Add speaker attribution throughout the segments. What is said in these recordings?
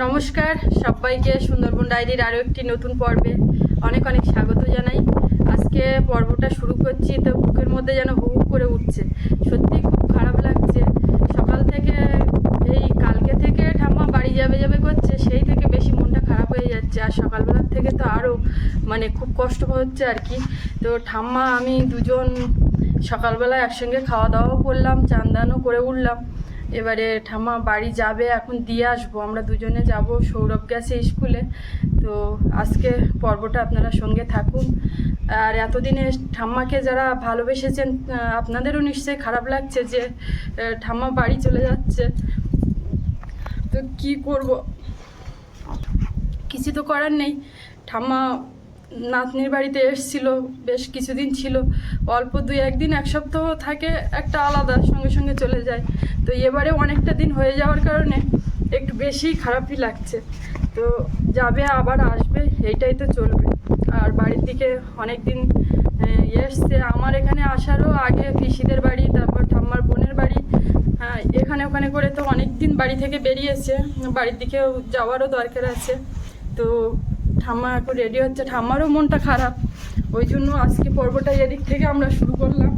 Speaker 1: নমস্কার, সবাইকে সুন্দরবন ডায়েরির আরও একটি নতুন পর্বে অনেক অনেক স্বাগত জানাই। আজকে পর্বটা শুরু করছি তো বুকের মধ্যে যেন হু করে উঠছে। সত্যি খুব খারাপ লাগছে। সকাল থেকে এই কালকে থেকে ঠাম্মা বাড়ি যাবে যাবে করছে, সেই থেকে বেশি মনটা খারাপ হয়ে যাচ্ছে। আর সকালবেলার থেকে তো আরও মানে খুব কষ্ট হচ্ছে আর কি। তো ঠাম্মা, আমি দুজন সকালবেলা একসঙ্গে খাওয়া দাওয়াও করলাম, চান দানও করে উঠলাম। এবারে ঠাম্মা বাড়ি যাবে, এখন দিয়ে আসব। আমরা দুজনে যাব সৌরভ গেছে স্কুলে। তো আজকে পর্বটা আপনারা সঙ্গে থাকুন। আর এতদিনে ঠাম্মাকে যারা ভালোবেসেছেন আপনাদেরও নিশ্চয়ই খারাপ লাগছে যে ঠাম্মা বাড়ি চলে যাচ্ছে। তো কি করব? কিছু তো করার নেই। ঠাম্মা নাতনির বাড়িতে এসছিল, বেশ কিছুদিন ছিল। অল্প দুই একদিন, এক সপ্তাহ থাকে, একটা আলাদা সঙ্গে সঙ্গে চলে যায়। তো এবারে অনেকটা দিন হয়ে যাওয়ার কারণে একটু বেশি খারাপই লাগছে। তো যাবে, আবার আসবে, এইটাই তো চলবে। আর বাড়ির দিকে অনেক দিন এসছে। আমার এখানে আসারও আগে পিসিদের বাড়ি, তারপর ঠাম্মার বোনের বাড়ি। হ্যাঁ এখানে ওখানে করে তো অনেক দিন বাড়ি থেকে বেরিয়েছে। বাড়ির দিকেও যাওয়ারও দরকার আছে। তো ঠাম্মা এখন রেডি হচ্ছে। ঠাম্মারও মনটা খারাপ। ওই জন্য আজকে পর্বটা এদিক থেকে আমরা শুরু করলাম।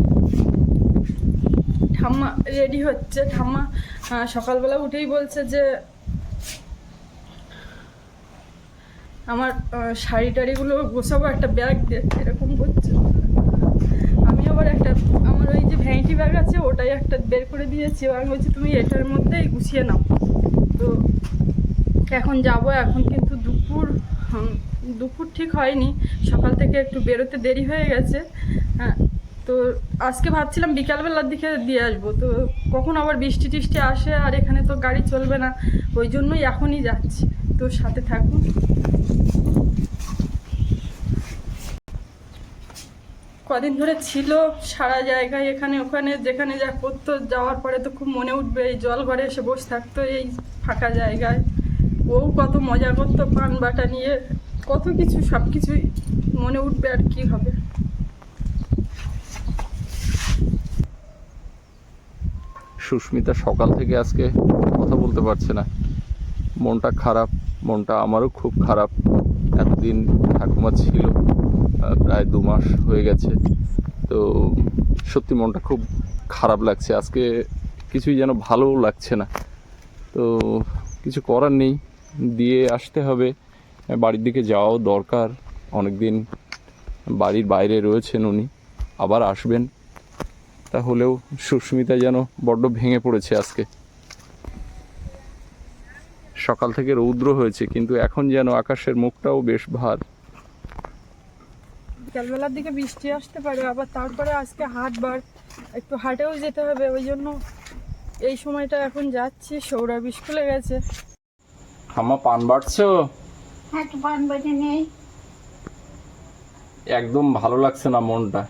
Speaker 1: ঠাম্মা রেডি হচ্ছে। ঠাম্মা সকালবেলা উঠেই বলছে যে, আমার শাড়ি টাড়িগুলো গোছাবো, একটা ব্যাগ দে। এরকম করছে আমি আবার একটা, আমার ওই যে ভ্যানিটি ব্যাগ আছে, ওটাই একটা বের করে দিয়েছি। আমি বলছি, তুমি এটার মধ্যেই গুছিয়ে নাও। তো এখন যাব। এখন কিন্তু দুপুর দুপুর ঠিক হয়নি, সকাল থেকে একটু বেরোতে দেরি হয়ে গেছে। হ্যাঁ তো আজকে ভাবছিলাম বিকালবেলার দিকে দিয়ে আসব, তো কখন আবার বৃষ্টি টিষ্টি আসে আর এখানে তো গাড়ি চলবে না, ওই জন্যই এখনই যাচ্ছি। তো সাথে থাকুন। কদিন ধরে ছিল সারা জায়গায় এখানে ওখানে, যেখানে যা করতো, যাওয়ার পরে তো খুব মনে উঠবে, এই জল ঘরে এসে বসে থাকতো এই ফাঁকা জায়গায়। ও কত মজা করতো, পান বাটা নিয়ে। কত কিছু সব কিছুই মনে উঠবে আর কি হবে।
Speaker 2: সুস্মিতা সকাল থেকে আজকে কথা বলতে পারছে না। মনটা খারাপ, মনটা আমারও খুব খারাপ। এতদিন ঠাকুমা ছিল প্রায় দু মাস হয়ে গেছে। তো সত্যি মনটা খুব খারাপ লাগছে। আজকে কিছুই যেন ভালো লাগছে না। তো কিছু করার নেই। দিয়ে আসতে হবে। বাড়ির দিকে যাওয়াও দরকার। অনেক দিন বাড়ির বাইরে রয়েছেন উনি। আবার আসবেন। তাহলেও সুস্মিতা যেন বড্ড ভেঙে পড়েছে আজকে। সকাল থেকে রৌদ্র হয়েছে, কিন্তু এখন যেন আকাশের মুখটাও বেশ ভার।
Speaker 1: বিকালবেলার দিকে বৃষ্টি আসতে পারে, আবার তারপরে আজকে হাটবার একটু হাটেও যেতে হবে, ওই জন্য এই সময়টা এখন যাচ্ছি। সৌরভ স্কুলে গেছে।
Speaker 2: ঠাম্মা পান বাড়ছো?
Speaker 3: একটু পান বেটে নেই।
Speaker 2: একদম ভালো লাগছে না মনটা।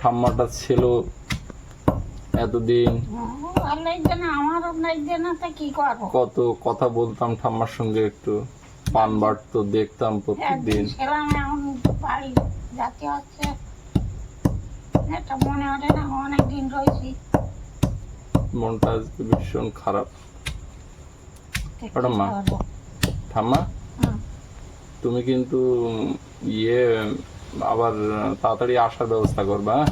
Speaker 2: ঠাম্মাটা ছিল এতদিন। কত কথা বলতাম ঠাম্মার সঙ্গে একটু। পান বাড়তো দেখতাম প্রত্যেকদিন
Speaker 3: মনে
Speaker 2: মনটা আজকে ভীষণ খারাপ।
Speaker 3: তা কি
Speaker 2: ওটা মা।
Speaker 3: করব?
Speaker 2: ঠাম্মা তুমি কিন্তু ইয়ে আবার তাড়াতাড়ি আসার ব্যবস্থা করবা হ্যাঁ?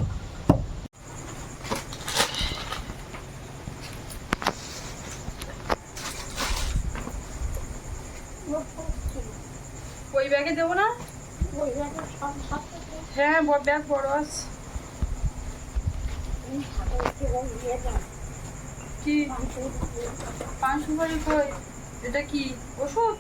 Speaker 1: ওই ব্যাগে দেবো না? হ্যাঁ ব্যাগ বড় আছে। কি? পান সুপারি কই? এটা কি? ওষুধ?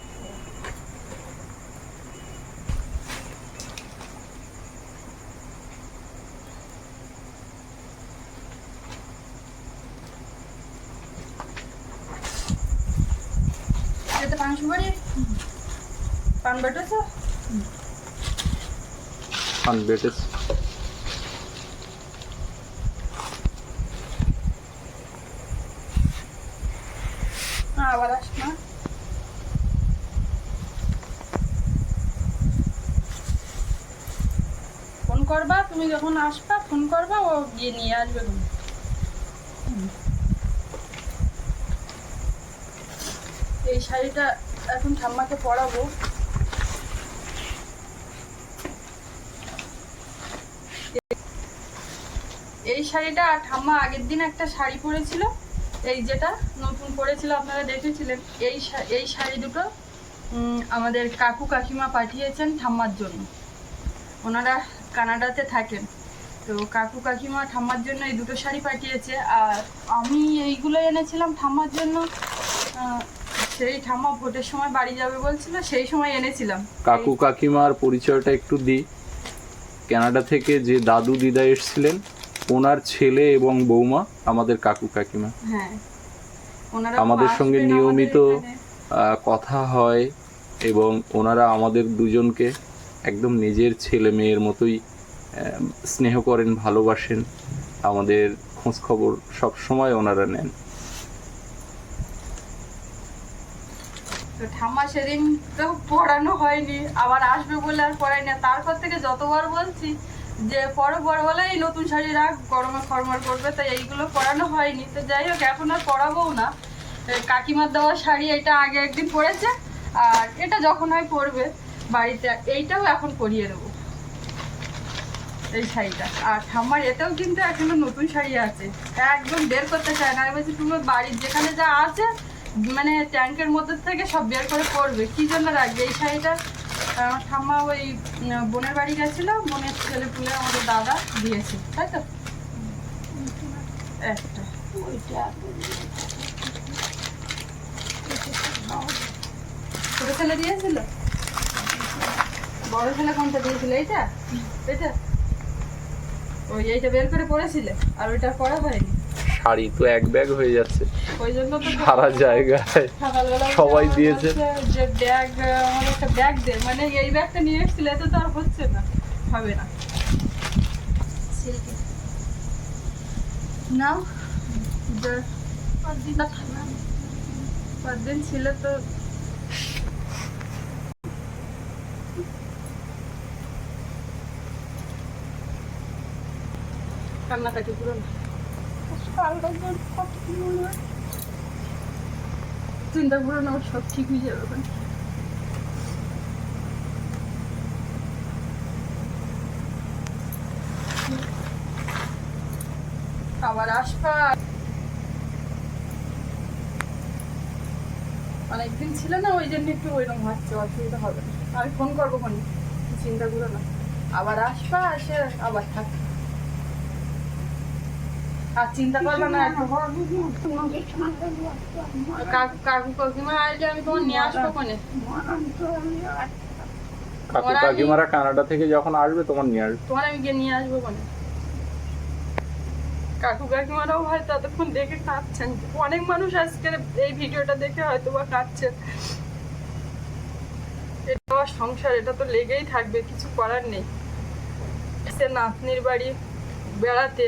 Speaker 1: পান বাটেছ?
Speaker 2: পান বেটেছ
Speaker 1: হ্যাঁ আবার আস না ফোন করবা, তুমি যখন আসবা, ফোন করবা, ও গিয়ে নিয়ে আসবে তুমি এই শাড়িটা এখন ঠাম্মাকে পরাবো। এই শাড়িটা ঠাম্মা আগের দিন একটা শাড়ি পরেছিল, এই যেটা নতুন পরেছিল, আপনারা দেখেছিলেন। এই এই শাড়ি দুটো আমাদের কাকু কাকিমা পাঠিয়েছেন ঠাম্মার জন্য। ওনারা কানাডাতে থাকেন। তো কাকু কাকিমা ঠাম্মার জন্য এই দুটো শাড়ি পাঠিয়েছে। আর আমি এইগুলো এনেছিলাম ঠাম্মার জন্য। সেই ঠাম্মা ভোটের সময় বাড়ি যাবে বলছিল সেই সময় এনেছিলাম।
Speaker 2: কাকু কাকিমার পরিচয়টা একটু দিই। কানাডা থেকে যে দাদু দিদা এসেছিলেন ওনার ছেলে এবং বৌমা আমাদের কাকু কাকিমা।
Speaker 1: হ্যাঁ।
Speaker 2: আমাদের সঙ্গে নিয়মিত কথা হয় এবং ওনারা আমাদের দুজনকে একদম নিজের ছেলে মেয়ের মতোই স্নেহ করেন, ভালোবাসেন। আমাদের খোঁজ খবর সব সময় ওনারা নেন।
Speaker 1: ঠাম্মা সেদিন তো পড়ানো হয়নি, আবার আসবে বলে আর পড়াই না। তারপর থেকে যতবার বলছি যে পরো বড় বলে এই নতুন শাড়ি রাখ, গরমে খরমর করবে তো এইগুলো পরানো হয়নি। তো যাই হোক, এখন আর পরাবোও না। কাকিমার দেওয়া শাড়ি এটা আগে একদিন পরেছে আর এটা যখন হয় পরবে বাড়িতে এইটাও এখন পরিয়ে দেবো। এই শাড়িটা। আর ঠাম্মার এতেও কিন্তু এখনও নতুন শাড়ি আছে। একদম বের করতে চায় না। আমি বলছি, তুমি বাড়ির যেখানে যা আছে মানে ট্যাঙ্কের মধ্যে থেকে সব বের করে পরবে। কি জন্য রাখবে এই শাড়িটা? ঠাম্মা ওই বোনের বাড়ি গেছিল। বোনের ছেলে পুলে আমাদের দাদা দিয়েছে। তাই তো? একটা। ছোট ছেলে দিয়েছিল? বড় ছেলে কোনটা দিয়েছিল এইটা? এটা ওই এইটা বের করে পরেছিলে আর ওইটা পরা হয়নি।
Speaker 2: শাড়ি তো এক ব্যাগ হয়ে যাচ্ছে।
Speaker 1: ওই জন্য তো
Speaker 2: সারা জায়গায় সবাই দিয়েছে।
Speaker 1: যে ব্যাগ আমার একটা ব্যাগ দে মানে এই ব্যাগটা নিয়ে এসেছিল এতে তো আর হচ্ছে না হবে না। নাও। যে- না, কদিন ছিল তো কান্নাকাটি পুরো না। চিন্তা করো না সব ঠিক হয়ে যাবে ওখানে। আবার আসবা। অনেকদিন ছিল না ওই জন্য একটু ওইরকম হচ্ছে অসুবিধা হবে না। আমি ফোন করব ফোনে চিন্তা করো না। আবার আসবা আসে আবার থাক। আর চিন্তা করবে না কাকু কাকু কাকিমা আসলে আমি তোমার নিয়ে আসব কোনে?
Speaker 2: কাকু কাকিমারা কানাডা থেকে যখন আসবে তোমার নিয়ে আসবে।
Speaker 1: তোমার আমি গিয়ে নিয়ে আসব কোনে? কাকু কাকিমারাও হয়তো এতক্ষণ দেখে কাঁদছেন। অনেক মানুষ আজকের এই ভিডিওটা দেখে হয়তো বা কাঁদছেন। এটা আমার সংসার এটা তো লেগেই থাকবে কিছু করার নেই। সে নাতনির বাড়ি বেড়াতে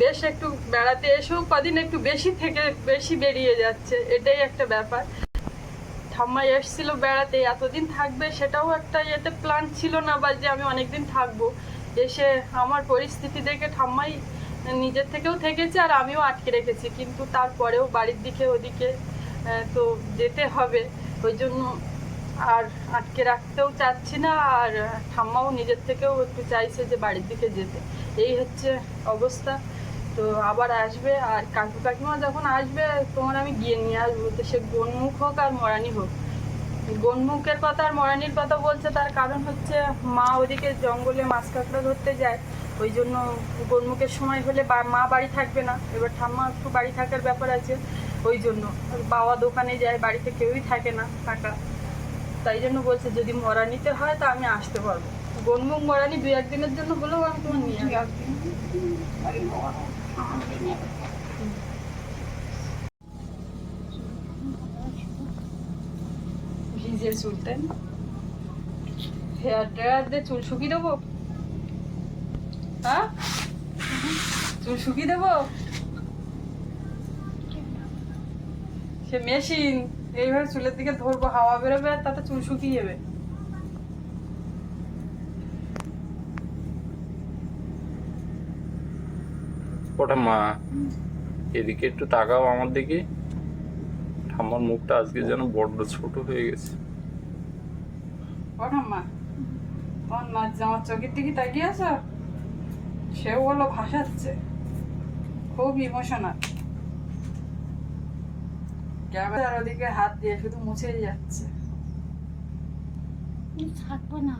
Speaker 1: বেশ একটু বেড়াতে এসেও কদিন একটু বেশি থেকে বেশি বেরিয়ে যাচ্ছে, এটাই একটা ব্যাপার। ঠাম্মা এসেছিল বেড়াতে, এতদিন থাকবে সেটাও একটা ইয়েতে প্ল্যান ছিল না বা যে আমি অনেকদিন থাকব। এসে আমার পরিস্থিতি দেখে ঠাম্মাই নিজের থেকেও থেকেছে আর আমিও আটকে রেখেছি, কিন্তু তারপরেও বাড়ির দিকে ওদিকে তো যেতে হবে। ওই জন্য আর আটকে রাখতেও চাচ্ছি না আর ঠাম্মাও নিজের থেকেও একটু চাইছে যে বাড়ির দিকে যেতে। এই হচ্ছে অবস্থা। তো আবার আসবে আর কাকু কাকিমা যখন আসবে তোমার আমি গিয়ে নিয়ে আসব। তো সে গনমুখ হোক আর মরানি হোক। গনমুখের কথা আর মরানির কথা বলছে, তার কারণ হচ্ছে মা ওদিকে জঙ্গলে মাছ কাঁকড়া ধরতে যায়। ওই জন্য গনমুখের সময় হলে মা বাড়ি থাকবে না। এবার ঠাম্মা একটু বাড়ি থাকার ব্যাপার আছে, ওই জন্য। বাবা দোকানে যায়, বাড়িতে কেউই থাকে না টাকা তাই জন্য বলছে, যদি মরানিতে হয় তা আমি আসতে পারব। গনমুখ মরানি দু একদিনের জন্য হলেও আমি তোমার নিয়ে আসব।
Speaker 3: বড়
Speaker 1: চুল হেয়ার ড্রায়ার দিয়ে চুল শুকিয়ে দেবো? হ্যাঁ? চুল শুকিয়ে দেবো? সে মেশিন এইভাবে চুলের দিকে ধরবো, হাওয়া বেরোবে আর তাতে চুল শুকিয়ে যাবে।
Speaker 2: ওটা মা? এদিকে একটু তাকাও আমার দিকে। ঠাম্মার মুখটা আজকে যেন বড্ড ছোট হয়ে গেছে।
Speaker 1: ও ঠাম্মা তোমার মা আমার চোখের দিকে তাকিয়ে আছো? সেও বলো ভাসাচ্ছে। খুব ইমোশনাল ক্যামেরার ওদিকে হাত দিয়ে শুধু মুছে যাচ্ছে।
Speaker 3: না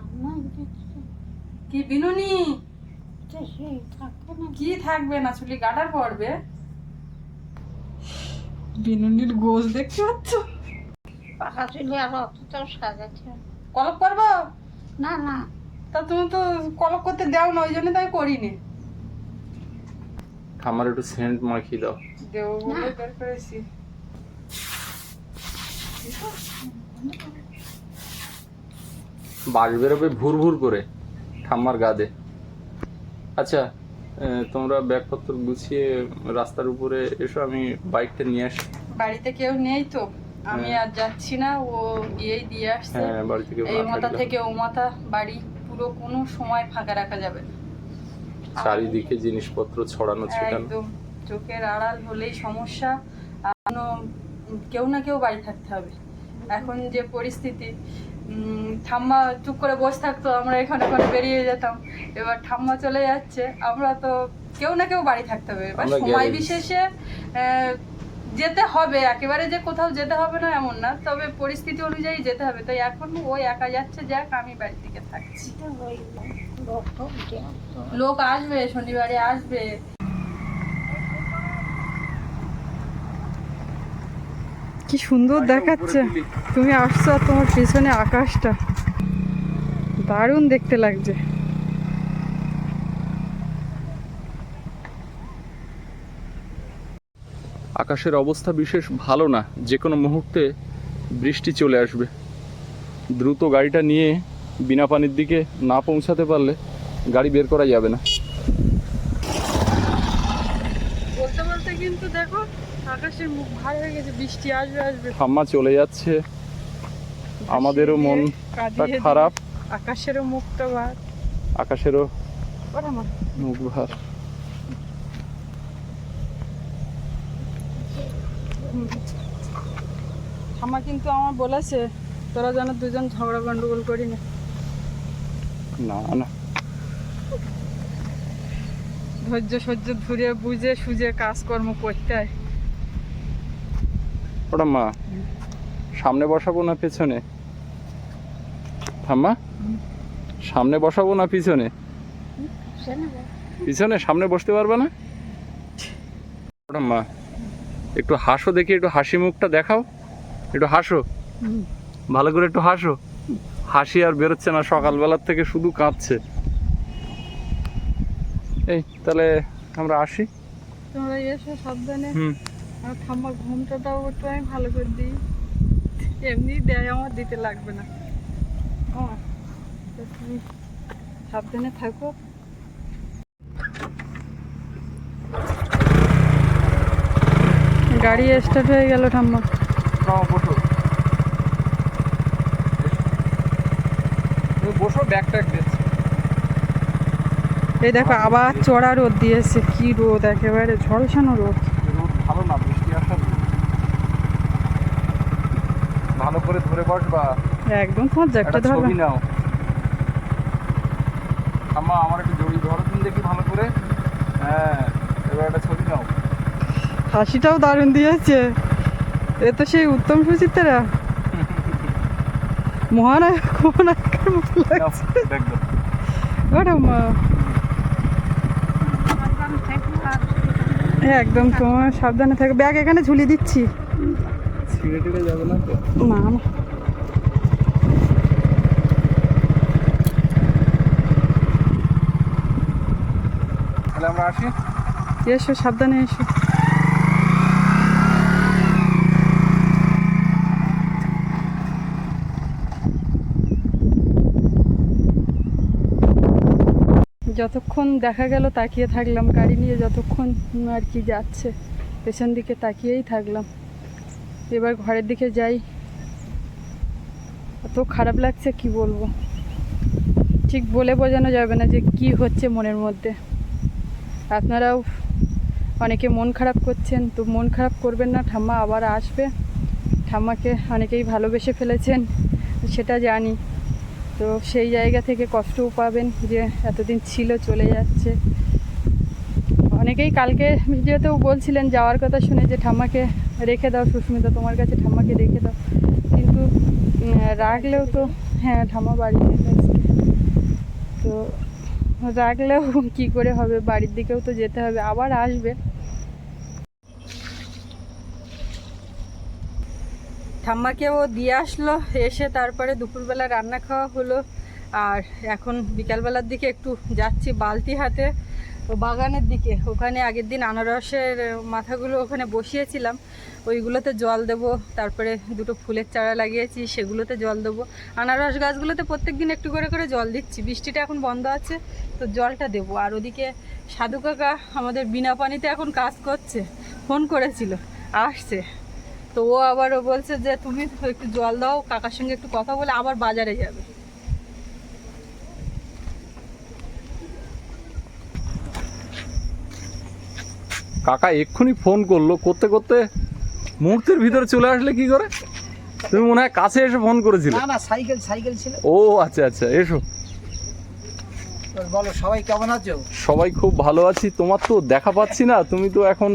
Speaker 1: কি বিনুনি? কি থাকবে না চুলি কাটার পড়বে? বিনুনির গোজ দেখতে পাচ্ছ?
Speaker 3: পাকা চুলে আর অতটাও সাজাচ্ছে
Speaker 1: কলপ করব?
Speaker 3: না না।
Speaker 1: তা তুমি তো কলপ করতে দাও না ওই জন্য তাই করিনি।
Speaker 2: ঠাম্মার একটু সেন্ট মাখিয়ে দাও।
Speaker 1: দেবো বলে বের করেছি।
Speaker 2: বাস বেরোবে ভুর ভুর করে ঠাম্মার গা গাদে আচ্ছা আহ, তোমরা ব্যাগপত্র গুছিয়ে রাস্তার উপরে এসো আমি বাইকটা নিয়ে আসি।
Speaker 1: বাড়িতে কেউ নেই তো? আমি
Speaker 2: হ্যাঁ।
Speaker 1: আর যাচ্ছি না ও গিয়েই দিয়ে আসছে।
Speaker 2: হ্যাঁ বাড়ি থেকে
Speaker 1: এই মাথা থেকে ও মাথা বাড়ি পুরো কোনো সময় ফাঁকা রাখা যাবে না।
Speaker 2: চারিদিকে জিনিসপত্র ছড়ানো ছিটানো।
Speaker 1: একদম চোখের আড়াল হলেই সমস্যা। আর কোনো কেউ না কেউ বাড়ি থাকতে হবে। এখন যে পরিস্থিতি ঠাম্মা চুপ করে বসে থাকতো আমরা এখানে ওখানে বেরিয়ে যেতাম। এবার ঠাম্মা চলে যাচ্ছে আমরা তো কেউ না কেউ বাড়ি থাকতে হবে। এবার সময় বিশেষে যেতে হবে একেবারে যে কোথাও যেতে হবে না এমন না তবে পরিস্থিতি অনুযায়ী যেতে হবে। তাই এখন ওই একা যাচ্ছে যাক আমি বাড়ির দিকে থাকছি।
Speaker 3: লোক
Speaker 1: আসবে শনিবারে আসবে। কি সুন্দর দেখাচ্ছে। তুমি আসছো আর তোমার পিছনে আকাশটা। দারুণ দেখতে লাগছে।
Speaker 2: আকাশের অবস্থা বিশেষ ভালো না। যে কোনো মুহূর্তে বৃষ্টি চলে আসবে। দ্রুত গাড়িটা নিয়ে বিনা পানির দিকে না পৌঁছাতে পারলে গাড়ি বের করা যাবে না
Speaker 1: বলতে বলতে কিন্তু দেখো আকাশের মুখ ভার হয়ে গেছে বৃষ্টি আসবে আসবে।
Speaker 2: ঠাম্মা চলে যাচ্ছে। আমাদেরও মনটা খারাপ।
Speaker 1: আকাশেরও মুখটা ভার।
Speaker 2: আকাশেরও মুখ ভার।
Speaker 1: আমার কিন্তু আমার বলেছে তোরা যেন দুজন ঝগড়া গন্ডগোল করি না।
Speaker 2: না না।
Speaker 1: ধৈর্য সহ্য ধরে বুঝে সুঝে কাজকর্ম করতে হয়।
Speaker 2: ওটা মা সামনে বসাবো না পেছনে? ঠাম্মা সামনে বসাবো না পিছনে? পিছনে সামনে বসতে পারবে না? ওটা মা একটু হাসো দেখি একটু হাসি মুখটা দেখাও। একটু হাসো। ভালো করে একটু হাসো। হাসি আর বেরোচ্ছে না সকালবেলার থেকে শুধু কাঁদছে এই তাহলে আমরা আসি।
Speaker 1: তোমরা এসো সাবধানে।
Speaker 2: হুম।
Speaker 1: আর ঠাম্মা ঘুমটাটাও একটু আমি ভালো করে দিই। এমনি দেয় আমার দিতে লাগবে না। হ্যাঁ তুমি সাবধানে থাকো। গাড়ি স্টার্ট হয়ে গেল ঠাম্মা।
Speaker 2: নাও, বসো। তুমি বসো ব্যাগ ট্যাগ দিচ্ছি
Speaker 1: এই দেখো আবার চড়া রোদ দিয়েছে কি রোদ একেবারে ঝলসানো রোদ।
Speaker 2: ভালো না বৃষ্টি আসার ভালো করে ধরে বসবা।
Speaker 1: একদম তোমার জ্যাকটা ধরবে।
Speaker 2: ছবি নাও। আম্মা আমার একটু জড়ি ধরো তুমি দেখি ভালো করে। হ্যাঁ এবার একটা ছবি নাও।
Speaker 1: হাসিটাও দারুণ দিয়েছে। এ তো সেই উত্তম সুচিত্রা মহানায়ক
Speaker 2: দেখো।
Speaker 1: ওটা মা
Speaker 3: সাবধান থাকব আর
Speaker 1: একদম তোমার সাবধানে থাকো। ব্যাগ এখানে ঝুলিয়ে দিচ্ছি।
Speaker 2: না
Speaker 1: না।
Speaker 2: আমরা আসি?
Speaker 1: এসো সাবধানে এসো। যতক্ষণ দেখা গেল, তাকিয়ে থাকলাম গাড়ি নিয়ে, যতক্ষণ আর কি যাচ্ছে, পেছন দিকে তাকিয়েই থাকলাম। এবার ঘরের দিকে যাই। এত খারাপ লাগছে, কি বলব? ঠিক বলে বোঝানো যাবে না যে কি হচ্ছে মনের মধ্যে। আপনারাও অনেকে মন খারাপ করছেন, তো মন খারাপ করবেন না, ঠাম্মা আবার আসবে। ঠাম্মাকে অনেকেই ভালোবেসে ফেলেছেন, সেটা জানি। তো সেই জায়গা থেকে কষ্টও পাবেন যে এতদিন ছিল, চলে যাচ্ছে। অনেকেই কালকে ভিডিওতেও বলছিলেন, যাওয়ার কথা শুনে যে ঠাম্মাকে রেখে দাও, সুস্মিতা তোমার কাছে ঠাম্মাকে রেখে দাও। কিন্তু রাখলেও তো হ্যাঁ ঠাম্মা বাড়ি গেছে। আজকে। তো রাখলেও কি করে হবে? বাড়ির দিকেও তো যেতে হবে, আবার আসবে। ঠাম্মাকেও দিয়ে আসলো, এসে তারপরে দুপুরবেলা রান্না খাওয়া হলো। আর এখন বিকালবেলার দিকে একটু যাচ্ছি বালতি হাতে বাগানের দিকে। ওখানে আগের দিন আনারসের মাথাগুলো ওখানে বসিয়েছিলাম। ওইগুলোতে জল দেবো, তারপরে দুটো ফুলের চারা লাগিয়েছি, সেগুলোতে জল দেবো। আনারস গাছগুলোতে প্রত্যেক দিন একটু করে করে জল দিচ্ছি। বৃষ্টিটা এখন বন্ধ আছে, তো জলটা দেবো। আর ওদিকে সাধু কাকা আমাদের বিনা পানিতে এখন কাজ করছে, ফোন করেছিল, আসছে। তো ও আবার ও বলছে যে তুমি একটু জল দাও কাকার সঙ্গে একটু কথা বলে আবার বাজারে যাবে।
Speaker 2: কাকা এক্ষুনি ফোন করল করতে করতে মুহূর্তের ভিতরে চলে আসলে কি করে? তুমি মনে হয় কাছে এসে ফোন করেছিলে।
Speaker 4: না না সাইকেল সাইকেল ছিল।
Speaker 2: ও আচ্ছা আচ্ছা এসো।
Speaker 4: বলো সবাই কেমন আছো?
Speaker 2: সবাই খুব ভালো আছি। তোমার তো দেখা পাচ্ছি না তুমি তো এখন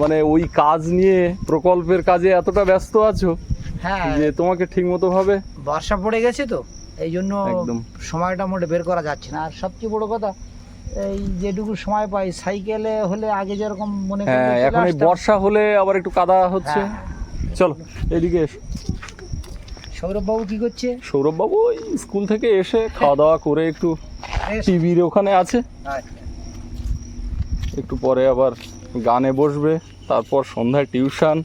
Speaker 2: মানে ওই কাজ নিয়ে প্রকল্পের কাজে এতটা ব্যস্ত আছো
Speaker 4: হ্যাঁ।
Speaker 2: যে তোমাকে ঠিক মতো ভাবে
Speaker 4: বর্ষা পড়ে গেছে তো এই জন্য
Speaker 2: একদম।
Speaker 4: সময়টা মোটে বের করা যাচ্ছে না। আর সবচেয়ে বড় কথা এই যেটুকু সময় পাই সাইকেলে হলে আগে যেরকম মনে
Speaker 2: হ্যাঁ এখন এই বর্ষা হলে আবার একটু কাদা হচ্ছে।
Speaker 4: হ্যাঁ।
Speaker 2: চলো এদিকে এসো।
Speaker 4: সৌরভ বাবু কি করছে?
Speaker 2: সৌরভ বাবু ওই স্কুল থেকে এসে খাওয়া দাওয়া করে একটু টিভির ওখানে আছে।
Speaker 4: আচ্ছা।
Speaker 2: একটু পরে আবার গানে বসবে তারপর সন্ধ্যায় টিউশন।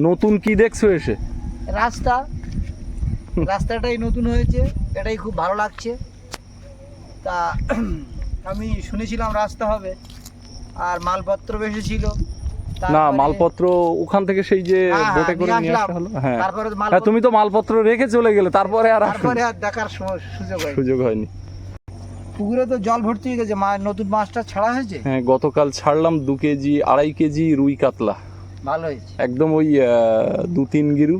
Speaker 2: নতুন কি দেখছ এসে?
Speaker 4: রাস্তা। রাস্তাটাই নতুন হয়েছে এটাই খুব ভালো লাগছে। তা আমি শুনেছিলাম রাস্তা হবে আর মালপত্র বেশি ছিল
Speaker 2: না মালপত্র ওখান থেকে সেই যে
Speaker 4: হ্যাঁ, হ্যাঁ,
Speaker 2: বোটে করে
Speaker 4: নিয়ে
Speaker 2: আসা হলো? হ্যাঁ।
Speaker 4: তারপরে
Speaker 2: হ্যাঁ
Speaker 4: মালপত্র-
Speaker 2: তুমি তো মালপত্র রেখে চলে গেলে তারপরে আর।
Speaker 4: তারপরে আর দেখার সুযোগ হয়
Speaker 2: সুযোগ হয়নি।
Speaker 4: পুকুরে তো জল ভর্তি হয়ে গেছে। মা নতুন মাছটা ছাড়া হয়েছে?
Speaker 2: হ্যাঁ গতকাল ছাড়লাম দু কেজি আড়াই কেজি রুই কাতলা।
Speaker 4: ভালো হয়েছে।
Speaker 2: একদম ওই দু তিন গিরু।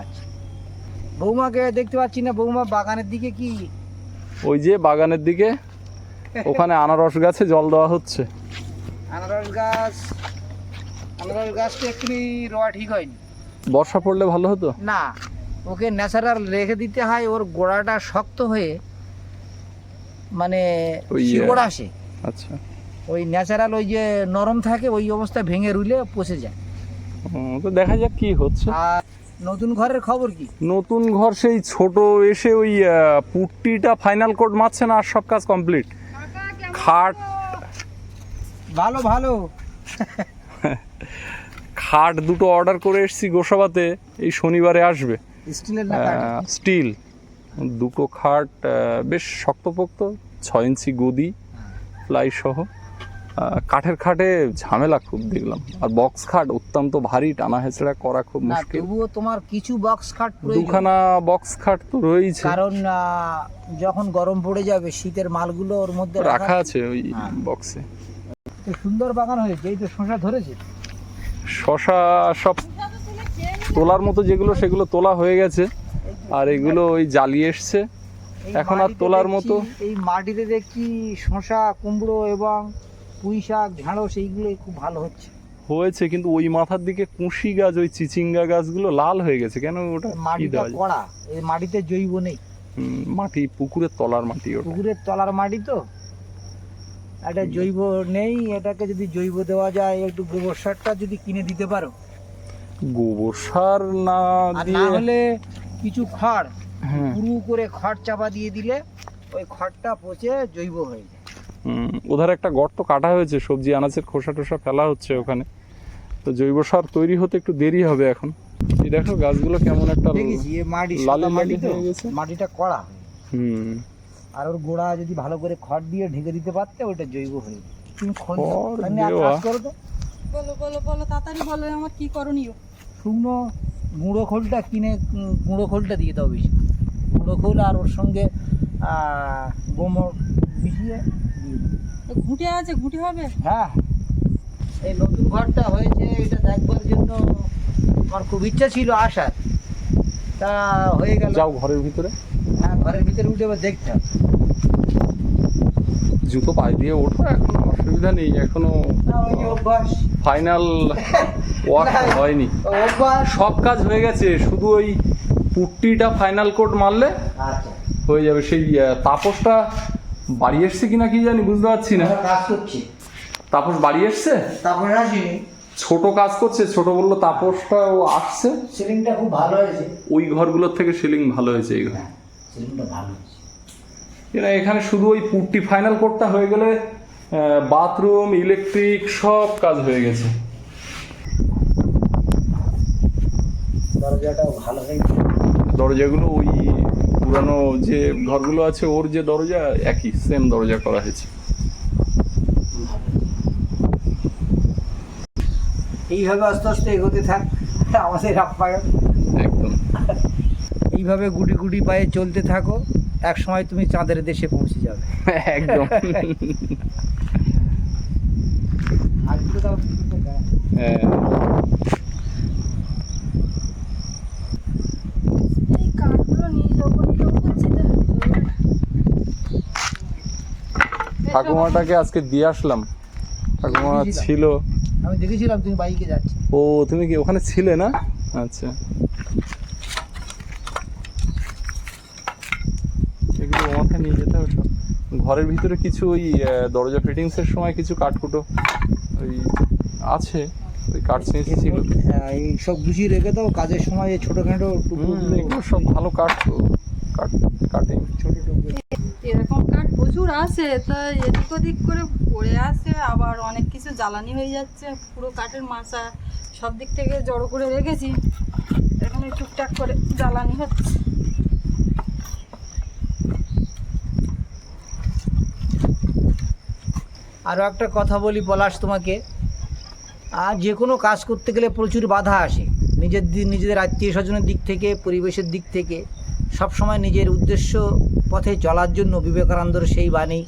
Speaker 4: আচ্ছা। বৌমাকে দেখতে পাচ্ছি না। বৌমা বাগানের দিকে কি?
Speaker 2: ওই যে বাগানের দিকে ওখানে আনারস গাছে জল দেওয়া হচ্ছে।
Speaker 4: আনারস গাছ আনারস গাছটা এক্ষুনি রোয়া ঠিক হয়নি।
Speaker 2: বর্ষা পড়লে ভালো হতো?
Speaker 4: না ওকে ন্যাচারাল রেখে দিতে হয়। ওর গোড়াটা শক্ত হয়ে মানে শিকড় আসে।
Speaker 2: আচ্ছা।
Speaker 4: ওই ন্যাচারাল ওই যে নরম থাকে ওই অবস্থায় ভেঙে রুলে পচে যায়।
Speaker 2: তো দেখা যাক কি হচ্ছে।
Speaker 4: আর নতুন ঘরের খবর কি?
Speaker 2: নতুন ঘর সেই ছোট এসে ওই পুট্টিটা ফাইনাল কোড মারছে না আর সব কাজ কমপ্লিট খাট
Speaker 4: ভালো ভালো।
Speaker 2: খাট দুটো অর্ডার করে এসেছি গোসাবাতে এই শনিবারে আসবে। স্টিল। দুটো খাট বেশ শক্তপোক্ত ছয় ইঞ্চি গদি ফ্লাই সহ। কাঠের খাটে ঝামেলা খুব দেখলাম। আর বক্স খাট অত্যন্ত ভারী টানা হেঁচড়া করা খুব মুশকিল।
Speaker 4: তবুও তোমার কিছু বক্স খাট
Speaker 2: দুখানা বক্স খাট তো রয়েছে।
Speaker 4: কারণ যখন গরম পড়ে যাবে শীতের মালগুলো ওর মধ্যে
Speaker 2: রাখা
Speaker 4: রাখা
Speaker 2: আছে ওই
Speaker 4: হ্যাঁ।
Speaker 2: বক্সে।
Speaker 4: সুন্দর বাগান হয়েছে এই তো শশা ধরেছে।
Speaker 2: শশা সব তোলার মতো যেগুলো সেগুলো তোলা হয়ে গেছে। আর এগুলো ওই জ্বালিয়ে এসছে। এখন আর তোলার মতো?
Speaker 4: এই মাটিতে দেখছি শশা কুমড়ো এবং পুঁই শাক ঢেঁড়স এইগুলো খুব ভালো হচ্ছে।
Speaker 2: হয়েছে কিন্তু ওই মাথার দিকে কুশি গাছ ওই চিচিঙ্গা গাছগুলো লাল হয়ে গেছে। কেন ওটা
Speaker 4: মাটিটা কড়া এই মাটিতে জৈব নেই।
Speaker 2: মাটি পুকুরের তলার মাটি ওটা।
Speaker 4: পুকুরের তলার মাটি তো। এটা জৈব নেই এটাকে যদি জৈব দেওয়া যায় একটু গোবর সারটা যদি কিনে দিতে পারো।
Speaker 2: গোবর সার না
Speaker 4: না
Speaker 2: দিয়ে
Speaker 4: হলে কিছু খড়
Speaker 2: হ্যাঁ।
Speaker 4: পুরু করে খড় চাপা দিয়ে দিলে ওই খড়টা পচে জৈব হয়ে যায়।
Speaker 2: হুম, ওধার একটা গর্ত কাটা হয়েছে সবজি আনাজের খোসা টোসা ফেলা হচ্ছে ওখানে। তো জৈব সার তৈরি হতে একটু দেরি হবে এখন। এই দেখো গাছগুলো কেমন একটা লালি লালি হয়ে গেছে।
Speaker 4: মাটিটা কড়া
Speaker 2: হুম।
Speaker 4: আর ওর গোড়া যদি ভালো করে খড় দিয়ে ঢেকে দিতে পারতে ওটা জৈব হয়ে যেত। তুমি
Speaker 2: খড়
Speaker 4: তো।
Speaker 1: বলো বলো বলো তাড়াতাড়ি বলো আমার কি করণীয়?
Speaker 4: শুকনো গুঁড়ো খোলটা কিনে গুঁড়ো খোলটা দিয়ে দাও বেশি। গুঁড়ো খোল আর ওর সঙ্গে গোমর মিশিয়ে।
Speaker 1: ঘুঁটে আছে ঘুঁটে হবে?
Speaker 4: হ্যাঁ। এই নতুন ঘরটা হয়েছে এটা দেখবার জন্য আমার খুব ইচ্ছা ছিল আসার। তা হয়ে গেল।
Speaker 2: যাও ঘরের ভিতরে।
Speaker 4: হ্যাঁ ঘরের ভিতরে উঠে এবার দেখতে
Speaker 2: জুতো পায়ে দিয়ে ওঠো এখন অসুবিধা নেই
Speaker 4: এখনও অভ্যাস।
Speaker 2: ফাইনাল ওয়াক হয়নি। সব কাজ হয়ে গেছে শুধু ওই পুট্টিটা ফাইনাল কোড মারলে
Speaker 4: আচ্ছা।
Speaker 2: হয়ে যাবে। সেই তাপসটা বাড়ি এসছে কিনা কি জানি বুঝতে পারছি না। তাপস বাড়ি এসছে?
Speaker 4: আসিনি।
Speaker 2: ছোট কাজ করছে ছোট বলল তাপসটা ও আসছে।
Speaker 4: সিলিংটা খুব ভালো হয়েছে।
Speaker 2: ওই ঘরগুলোর থেকে সিলিং ভালো হয়েছে এই ঘর।
Speaker 4: হ্যাঁ সিলিংটা ভালো হয়েছে।
Speaker 2: এরা এখানে শুধু ওই পুট্টি ফাইনাল কোডটা হয়ে গেলে বাথরুম ইলেকট্রিক সব কাজ হয়ে গেছে। দরজাগুলো ওই পুরানো যে ঘরগুলো আছে ওর যে দরজা একই সেম দরজা করা হয়েছে।
Speaker 4: এইভাবে আস্তে আস্তে এগোতে থাক আমাদের আপ্যায়ন
Speaker 2: একদম।
Speaker 4: এইভাবে গুটি গুটি পায়ে চলতে থাকো এক সময় তুমি চাঁদের দেশে পৌঁছে যাবে।
Speaker 2: একদম
Speaker 4: আজকে তাও
Speaker 2: হ্যাঁ।
Speaker 1: এই কাঠগুলো নিয়ে যাব নিয়ে যাব করছি তো
Speaker 2: ঠাকুমাটাকে আজকে দিয়ে আসলাম। ঠাকুমা ছিল।
Speaker 4: আমি দেখেছিলাম তুমি বাইকে যাচ্ছ।
Speaker 2: ও তুমি কি ওখানে ছিলে না? আচ্ছা। এগুলো মাথায় নিয়ে যেতে হবে সব। ঘরের ভিতরে কিছু ওই দরজা ফিটিংসের সময় কিছু কাঠকুটো ওই আছে। ওই
Speaker 4: হ্যাঁ, এই সব গুছিয়ে রেখে দাও কাজের সময় এই ছোটখাটো
Speaker 2: এগুলো সব ভালো কাঠ তো কাঠ কাটিং
Speaker 4: ছোট টুকরো।
Speaker 1: এরকম কাঠ প্রচুর আছে তা এদিক ওদিক করে পড়ে আছে আবার অনেক কিছু জ্বালানি হয়ে যাচ্ছে পুরো কাঠের মাচা সব দিক থেকে জড়ো করে রেখেছি। এখানে টুকটাক করে জ্বালানি হচ্ছে।
Speaker 4: আরও একটা কথা বলি পলাশ তোমাকে। আর যে কোনো কাজ করতে গেলে প্রচুর বাধা আসে। নিজের নিজেদের আত্মীয় স্বজনের দিক থেকে পরিবেশের দিক থেকে। সব সময় নিজের উদ্দেশ্য পথে চলার জন্য বিবেকানন্দর সেই বাণী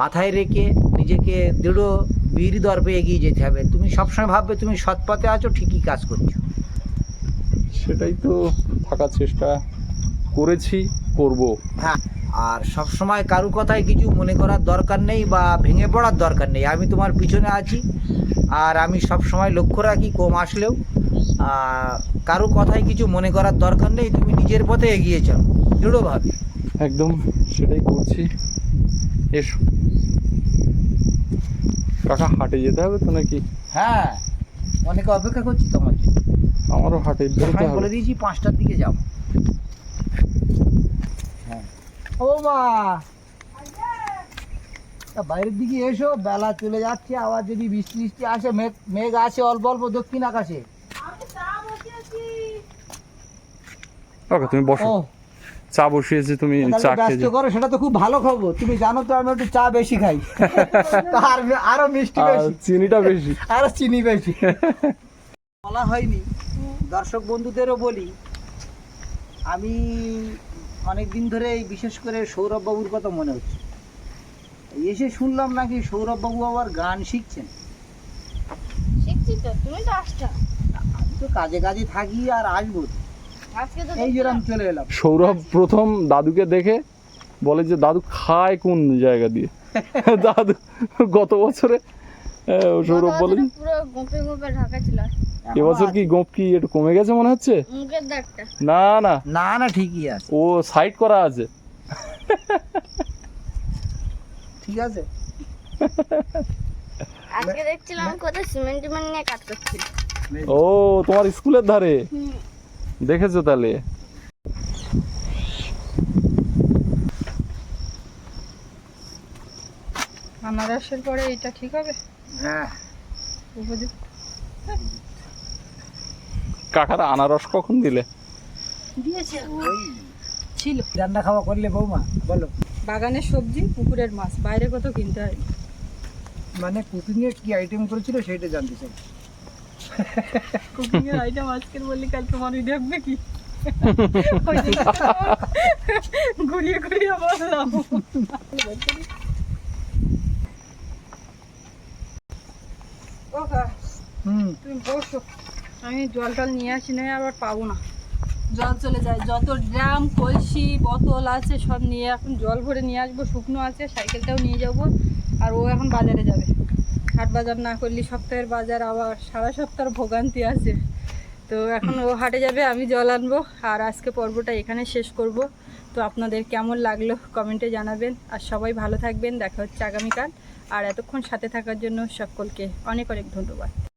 Speaker 4: মাথায় রেখে নিজেকে দৃঢ় বীর দর্পে এগিয়ে যেতে হবে। তুমি সবসময় ভাববে তুমি সৎ পথে আছো ঠিকই কাজ করছ।
Speaker 2: সেটাই তো থাকার চেষ্টা করেছি করব।
Speaker 4: হ্যাঁ আর সব সময় কারু কথায় কিছু মনে করার দরকার নেই বা ভেঙে পড়ার দরকার নেই। আমি তোমার পিছনে আছি আর আমি সব সময় লক্ষ্য রাখি কম আসলেও। কারু কথায় কিছু মনে করার দরকার নেই তুমি নিজের পথে এগিয়ে চলো। দৃঢ়ভাবে
Speaker 2: একদম সেটাই করছি। এসো। কাকা হাটে যেতে হবে তো নাকি?
Speaker 4: হ্যাঁ অনেকে অপেক্ষা করছি তোমার জন্য।
Speaker 2: আমারও হাটে হবে।
Speaker 4: বলে দিয়েছি পাঁচটার দিকে যাও হ্যাঁ। ও মা! তা বাইরের দিকে এসো বেলা চলে যাচ্ছে আবার যদি বৃষ্টি বৃষ্টি আসে মেঘ মেঘ আছে অল্প অল্প দক্ষিণ আকাশে।
Speaker 2: কাকা তুমি বসো। চা বসিয়েছি তুমি চা খেয়ে
Speaker 4: করো সেটা তো খুব ভালো খবর। তুমি জানো তো আমি একটু চা বেশি খাই। আর আরও মিষ্টি বেশি।
Speaker 2: চিনিটা বেশি।
Speaker 4: আরও চিনি বেশি। বলা হয়নি। দর্শক বন্ধুদেরও বলি আমি অনেক দিন ধরে বিশেষ করে সৌরভ বাবুর কথা মনে হচ্ছে। এসে শুনলাম নাকি সৌরভ বাবু আবার গান শিখছেন।
Speaker 3: শিখছি তো তুমি তো আসছো।
Speaker 4: আমি তো কাজে কাজে থাকি আর আসব। এই জন্য চলে এলাম।
Speaker 2: সৌরভ প্রথম দাদুকে দেখে বলে যে দাদু খায় কোন জায়গা দিয়ে? দাদু গত বছরে সৌরভ বলে
Speaker 3: পুরো গোপে গোপে ঢাকা ছিল।
Speaker 2: এবছর কি গোপ কি একটু কমে গেছে মনে হচ্ছে? না না।
Speaker 4: না না ঠিকই আছে।
Speaker 2: ও সাইড করা আছে।
Speaker 4: ঠিক আছে?
Speaker 3: আজকে দেখছিলাম কোথায় সিমেন্ট টিমেন্ট নিয়ে কাজ করছিল।
Speaker 2: ও তোমার স্কুলের ধারে? দেখেছ তাহলে?
Speaker 1: আনারসের পরে এটা ঠিক হবে?
Speaker 4: হ্যাঁ।
Speaker 1: উপযুক্ত।
Speaker 2: কাকারা আনারস কখন দিলে?
Speaker 1: দিয়েছে।
Speaker 4: ওই
Speaker 1: ছিল।
Speaker 4: রান্না খাওয়া করলে বৌমা বলো।
Speaker 1: বাগানের সবজি পুকুরের মাছ। বাইরে কত কিনতে হয়
Speaker 4: মানে কুকিংয়ে কি আইটেম করেছিল সেটা জানতে চাই।
Speaker 1: কুকিং এর আইটেম আজকের বললি কালকে মানুষ দেখবে কি? ওই যে ঘুরিয়ে ঘুরিয়ে বললাম।
Speaker 4: হুম।
Speaker 1: তুমি বসো। আমি জল টল নিয়ে আসি না আবার পাবো না। জল চলে যায়। যত ড্রাম, কলসি, বোতল আছে সব নিয়ে এখন জল ভরে নিয়ে আসব, শুকনো আছে, সাইকেলটাও নিয়ে যাব। আর ও এখন বাজারে যাবে। হাট বাজার না করলে সপ্তাহের বাজার আবার সারা সপ্তাহের ভোগান্তি আছে। তো এখন ও হাটে যাবে, আমি জল আনব। আর আজকে পর্বটা এখানে শেষ করব। তো আপনাদের কেমন লাগল কমেন্টে জানাবেন। আর সবাই ভালো থাকবেন। দেখা হচ্ছে আগামীকাল। আর এতক্ষণ সাথে থাকার জন্য সকলকে অনেক অনেক ধন্যবাদ।